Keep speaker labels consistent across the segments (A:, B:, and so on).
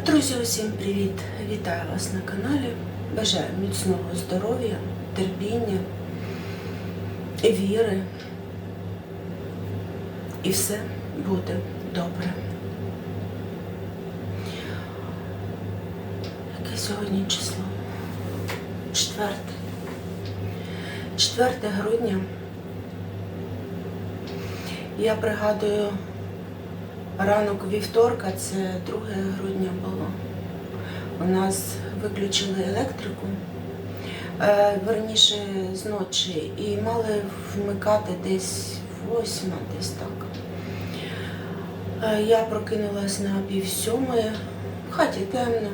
A: Друзі, усім привіт! Вітаю вас на каналі. Бажаю міцного здоров'я, терпіння, віри. І все буде добре. Яке сьогодні число? Четверте. 4 грудня. Я пригадую ранок вівторка, це 2 грудня було. У нас виключили електрику, е, верніше зночі, і мали вмикати десь восьма, десь так. Е, Я прокинулась на пів сьомої, в хаті темно.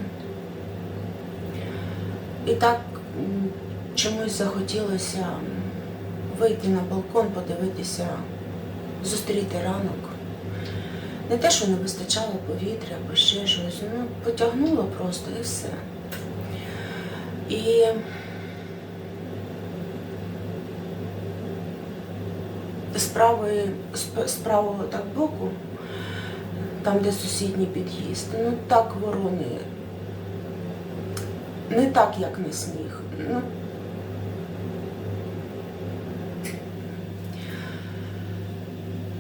A: І так чомусь захотілося вийти на балкон, подивитися, зустріти ранок. Не те, що не вистачало повітря або ще щось, ну потягнуло просто і все. І з правого так боку, там, де сусідній під'їзд, ну так ворони. Не так, як на сніг. Ну,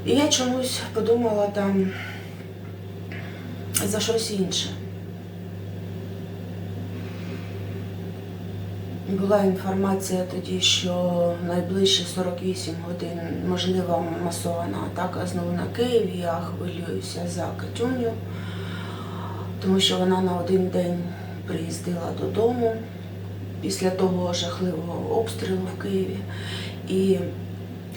A: І я чомусь подумала там за щось інше. Була інформація тоді, що найближчі 48 годин можлива масована атака знову на Київ. Я хвилююся за Катюню, тому що вона на один день приїздила додому після того жахливого обстрілу в Києві. І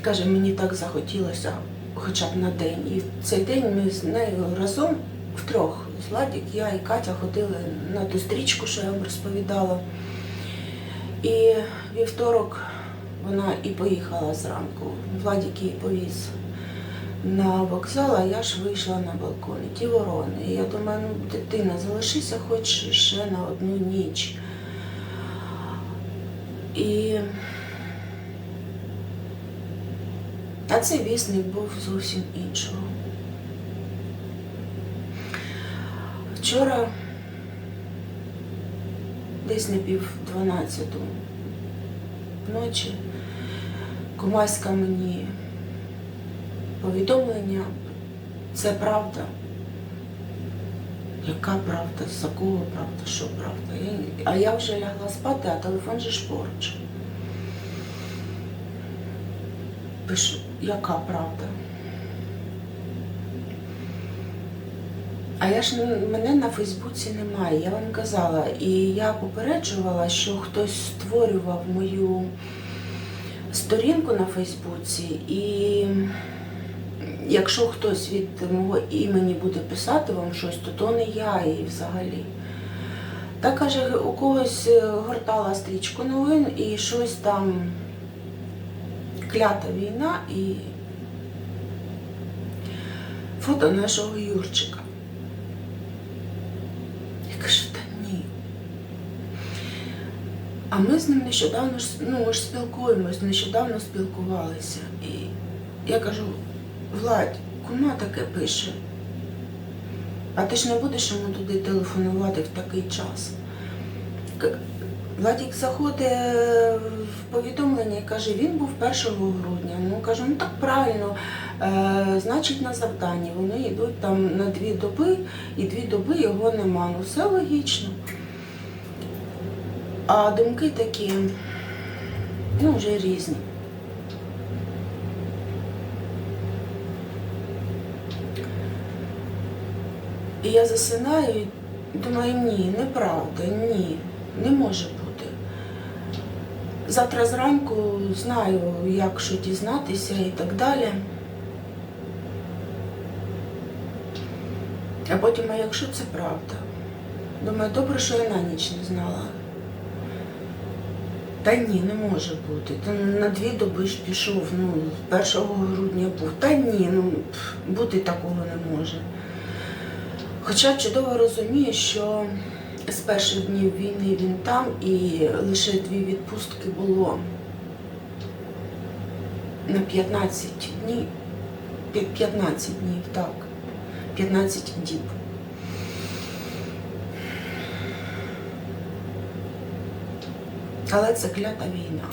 A: каже, мені так захотілося хоча б на день. І в цей день ми з нею разом втрьох, з Владік, я і Катя ходили на ту стрічку, що я вам розповідала. І вівторок вона і поїхала зранку. Владік її повіз на вокзал, а я ж вийшла на балкон. І ті ворони. І я думаю, ну дитина, залишися хоч ще на одну ніч. І А цей вісник був зовсім іншого. Вчора десь на пів дванадцяту ночі Кумаська мені повідомлення, це правда. Яка правда? За кого правда? Що правда? А я вже лягла спати, а телефон же ж поруч. Пишу, яка правда? А я ж мене на Фейсбуці немає, я вам казала. І я попереджувала, що хтось створював мою сторінку на Фейсбуці, і якщо хтось від мого імені буде писати вам щось, то то не я і взагалі. Та каже, у когось е, гортала стрічку новин і щось там клята війна і фото нашого Юрчика. Я кажу, та ні. А ми з ним нещодавно ну, ж спілкуємось, нещодавно спілкувалися. І я кажу, Владь, кума таке пише? А ти ж не будеш йому туди телефонувати в такий час. Владік заходить в повідомлення і каже, він був 1 грудня. Ну кажу, ну так правильно, е, значить на завданні. Вони йдуть там на дві доби, і дві доби його нема. Ну все логічно. А думки такі, ну, вже різні. І я засинаю і думаю, ні, неправда, ні, не може бути. Завтра зранку знаю, як що дізнатися і так далі. А потім, а якщо це правда? Думаю, добре, що я на ніч не знала. Та ні, не може бути. Та на дві доби ж пішов, ну, 1 грудня був. Та ні, ну бути такого не може. Хоча чудово розумію, що з перших днів війни він там і лише дві відпустки було на 15 днів. 15 днів, так. 15 діб. Але це клята війна.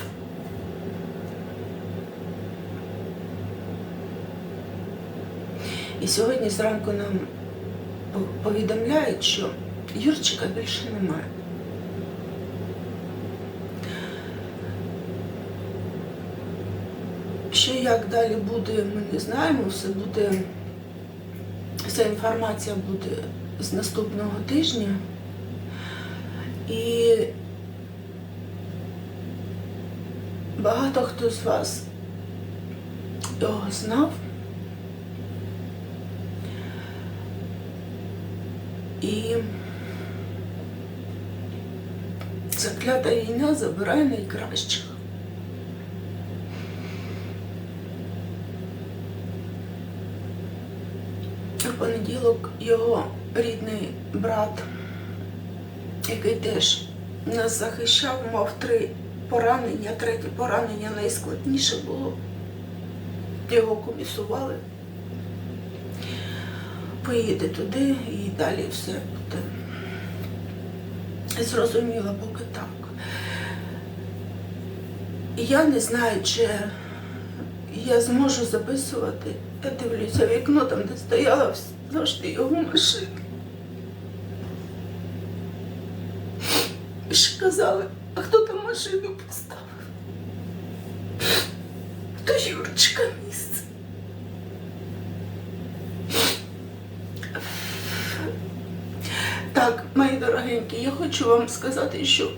A: І сьогодні зранку нам повідомляють, що Юрчика більше немає. Що як далі буде, ми не знаємо. Все буде, вся інформація буде з наступного тижня. І багато хто з вас його знав. І ця клята війна забирає найкращих. В понеділок його рідний брат, який теж нас захищав, мав три поранення, третє поранення найскладніше було. Його комісували. Поїде туди і далі все буде. Зрозуміло, поки так. Я не знаю, чи я зможу записувати. Я дивлюся вікно, там, де стояла завжди його машина. І ще казали, а хто там машину поставив? То Юрчика місце. Так, мої дорогенькі, я хочу вам сказати, що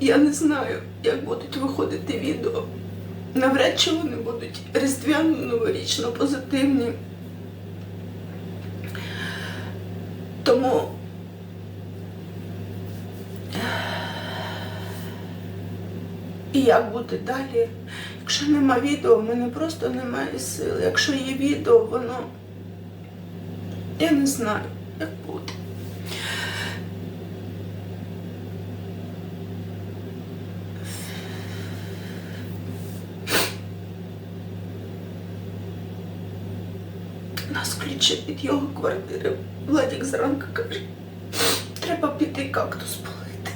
A: я не знаю, як будуть виходити відео. Навряд чи вони будуть різдвяно, новорічно позитивні. Тому і як буде далі? Якщо нема відео, в мене просто немає сил. Якщо є відео, воно я не знаю, як буде. Нас ключі від його квартири. Владик зранку каже, треба піти кактус полити.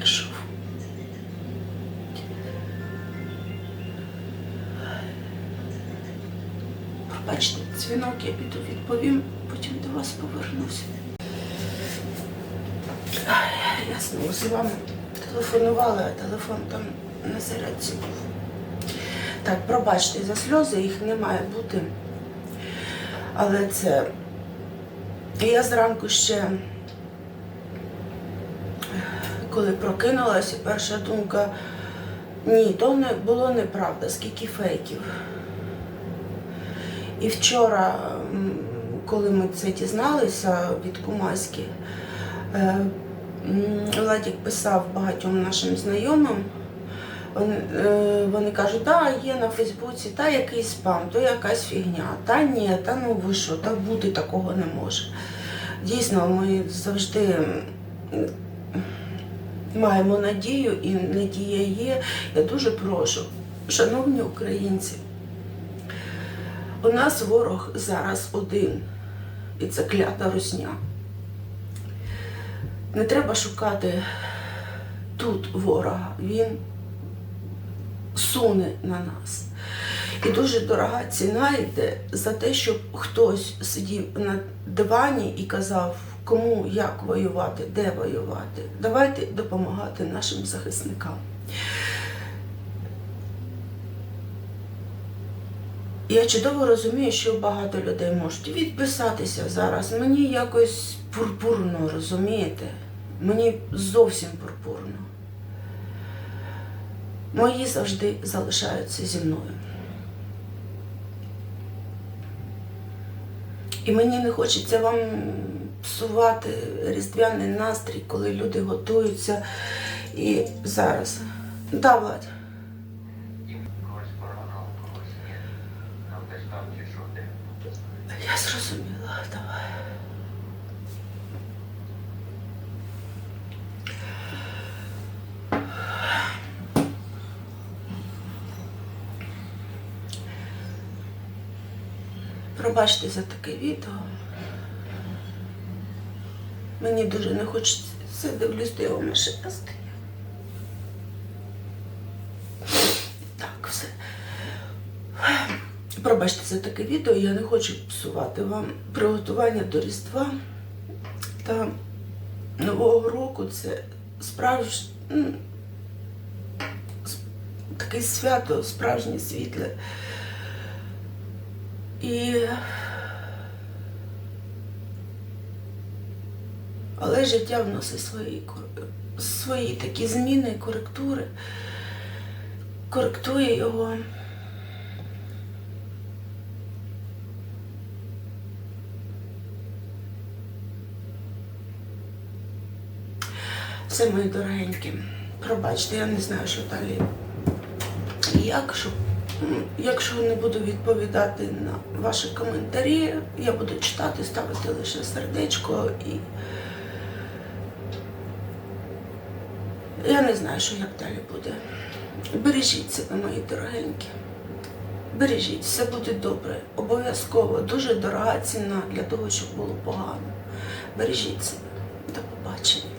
A: Пішов. Пробачте, дзвінок я піду відповім, потім до вас повернуся. Я знову з вами телефонувала, а телефон там на зарядці був. Так, пробачте за сльози, їх не має бути. Але це. Я зранку ще, коли прокинулася, перша думка, ні, то не було неправда, скільки фейків. І вчора, коли ми це дізналися від Кумаськи, е, м, Владик писав багатьом нашим знайомим. Вони, е, вони кажуть, да, є на Фейсбуці, та якийсь спам, то якась фігня. Та ні, та ну ви що, та бути такого не може. Дійсно, ми завжди маємо надію, і надія є. Я дуже прошу, шановні українці, у нас ворог зараз один, і це клята русня. Не треба шукати тут ворога. Він суне на нас. І дуже дорога ціна йде за те, щоб хтось сидів на дивані і казав, кому як воювати, де воювати. Давайте допомагати нашим захисникам. Я чудово розумію, що багато людей можуть відписатися зараз. Мені якось пурпурно, розумієте? Мені зовсім пурпурно. Мої завжди залишаються зі мною. І мені не хочеться вам псувати різдвяний настрій, коли люди готуються. І зараз. Да, Влад. Пробачте за таке відео. Мені дуже не хочеться дивлюсь, де його машина. Так, все. Пробачте за таке відео, я не хочу псувати вам приготування до Різдва та Нового року це справжнє таке свято, справжнє світле. І... Але життя вносить свої, свої такі зміни, коректури, коректує його. Все, мої дорогенькі, пробачте, я не знаю, що далі. Як, щоб, якщо не буду відповідати на ваші коментарі, я буду читати, ставити лише сердечко і. Я не знаю, що як далі буде. Бережіть себе, мої дорогенькі. Бережіть, все буде добре. Обов'язково. Дуже дорога ціна для того, щоб було погано. Бережіть себе. До побачення.